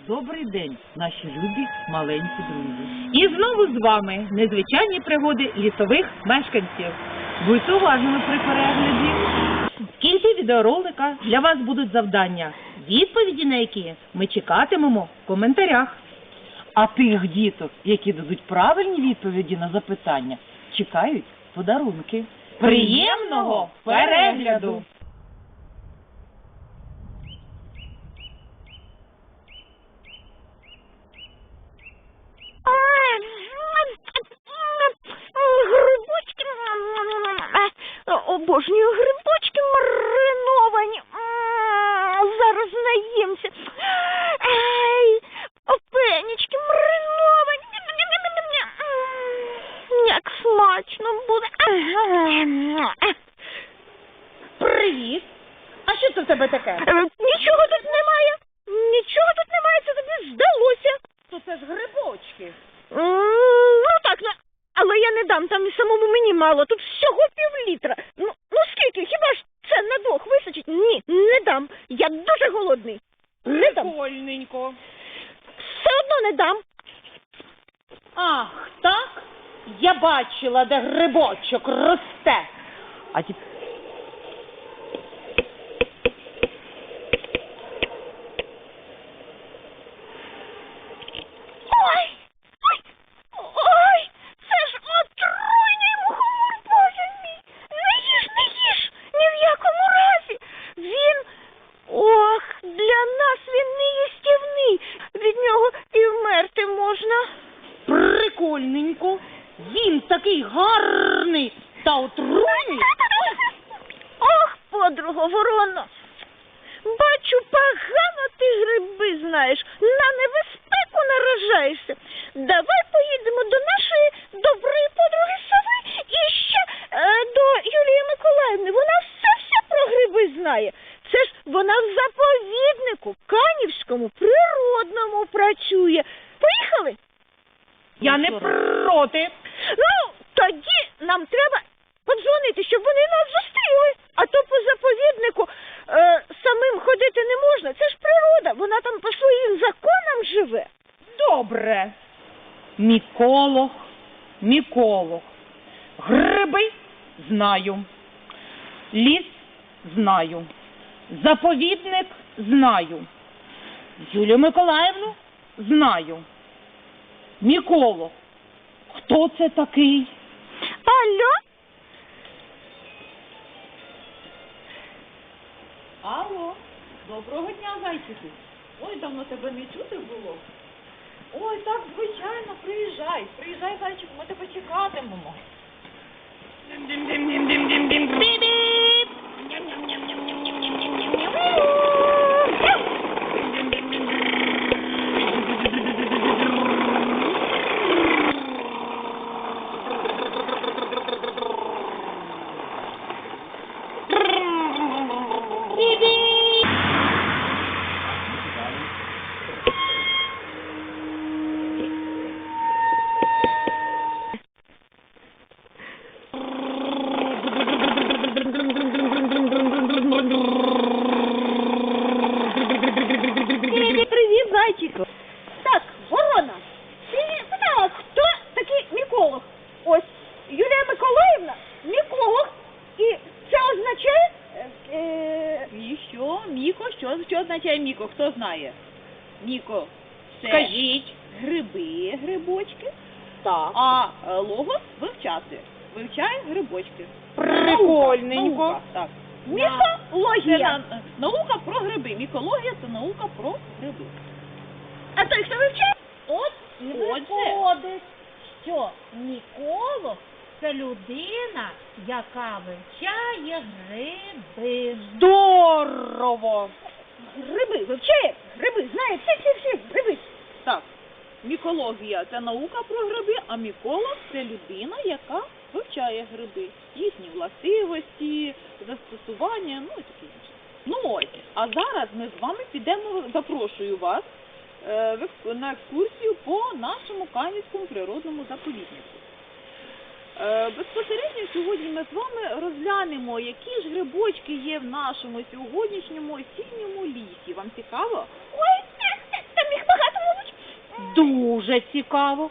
Добрий день, наші любі маленькі друзі. І знову з вами незвичайні пригоди лісових мешканців. Будьте уважними при перегляді. В кінці відеоролика для вас будуть завдання, відповіді на які ми чекатимемо в коментарях. А тих діток, які дадуть правильні відповіді на запитання, чекають подарунки. Приємного перегляду! Грибочки. Обожнюю грибочки мариновані. М, Зараз наїмся. Ай, опенічки мариновані. Як смачно буде. Привіт. А що це в тебе таке? Е, Нічого тут немає. Нічого тут немає, це тобі здалося. То це ж грибочки. Ну так, але я не дам, там і самому мені мало. Тут всього півлітра. Ну, ну скільки? Хіба ж це на двох вистачить? Ні, не дам. Я дуже голодний. Не дам. Прикольненько. Все одно не дам. Ах, так? Я бачила, де грибочок росте. А ті... Ой, ой, ой, це ж отруйний мухомор, боже мій. Не їж, не їж, ні в якому разі. Він, ох, для нас він не їстівний. Від нього і вмерти можна. Прикольненько. Він такий гарний та отруйний. Ох, подруго ворона. Бачу, погано ти гриби знаєш, на небезпеку наражаєшся. Давай поїдемо до нашої доброї подруги Сови і ще е, до Юлії Миколаївни. Вона все-все про гриби знає. Це ж вона в заповіднику, Канівському, природному працює. Поїхали? Я не проти. Ну, тоді нам треба подзвонити, щоб вони нас зустріли. А то по заповіднику е, самим ходити не можна. Це ж природа, вона там по своїм законам живе. Добре. Міколог, міколог. Гриби Знаю. Ліс знаю. Заповідник знаю. Юлію Миколаївну знаю. Міколог. Хто це такий? Алло? Алло, доброго дня, зайчику. Ой, давно тебе не чути було. Ой, так, звичайно, приїжджай, приїжджай, зайчику, ми тебе чекатимемо. Юлія Миколаївна, міколог. І це означає... Е, е, І що? Міко? Що, що означає Міко? Хто знає? Міко, це Скажіть. гриби, грибочки, Так. а е, логос вивчати. Вивчає грибочки. Прикольненько. Наука, так. Це на, е, наука про гриби. Мікологія це наука про гриби. А той, хто вивчає? От і Отже. виходить, що міколог це людина, яка вивчає гриби. Здорово. Гриби, вивчає гриби, знає всі, всі, всі гриби. Так, мікологія це наука про гриби, а міколог це людина, яка вивчає гриби, їхні властивості, застосування, ну і таке інше. Ну ось, а зараз ми з вами підемо, запрошую вас е, на екскурсію по нашому Канівському природному заповіднику. Е, Безпосередньо сьогодні ми з вами розглянемо, які ж грибочки є в нашому сьогоднішньому осінньому лісі. Вам цікаво? Ой, там їх багато мабуть. Дуже цікаво.